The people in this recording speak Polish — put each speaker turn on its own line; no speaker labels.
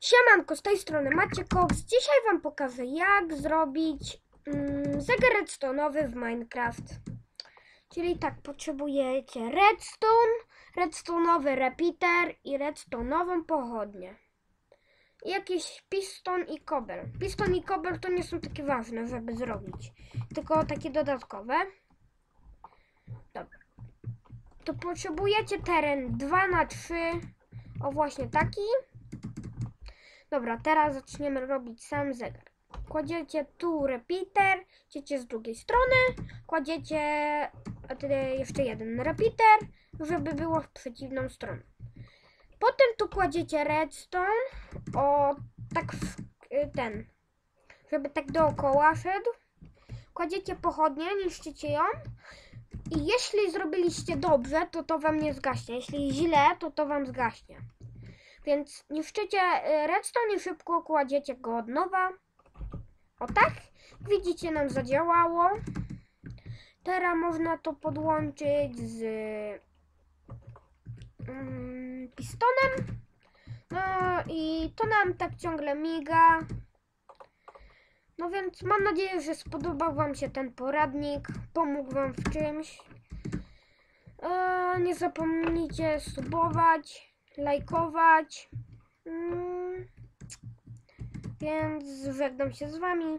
Siemanko, z tej strony Maciekows. Dzisiaj Wam pokażę, jak zrobić mm, zegar redstone'owy w Minecraft. Czyli tak, potrzebujecie redstone, redstone'owy repeater i redstone'ową pochodnię. I jakiś piston i kobel. Piston i kobel to nie są takie ważne, żeby zrobić, tylko takie dodatkowe. Dobra. To potrzebujecie teren 2 na 3 o właśnie taki. Dobra, teraz zaczniemy robić sam zegar. Kładziecie tu repeater, idziecie z drugiej strony, kładziecie jeszcze jeden repeater, żeby było w przeciwną stronę. Potem tu kładziecie redstone, o tak w, y, ten, żeby tak dookoła szedł. Kładziecie pochodnię, niszczycie ją i jeśli zrobiliście dobrze, to to wam nie zgaśnie. Jeśli źle, to to wam zgaśnie. Więc niszczycie y, redstone i szybko kładziecie go od nowa. O tak. Widzicie, nam zadziałało. Teraz można to podłączyć z mm, pistonem. No i to nam tak ciągle miga. No więc mam nadzieję, że spodobał Wam się ten poradnik, pomógł Wam w czymś. E, nie zapomnijcie subować, lajkować. Mm, więc żegnam się z Wami.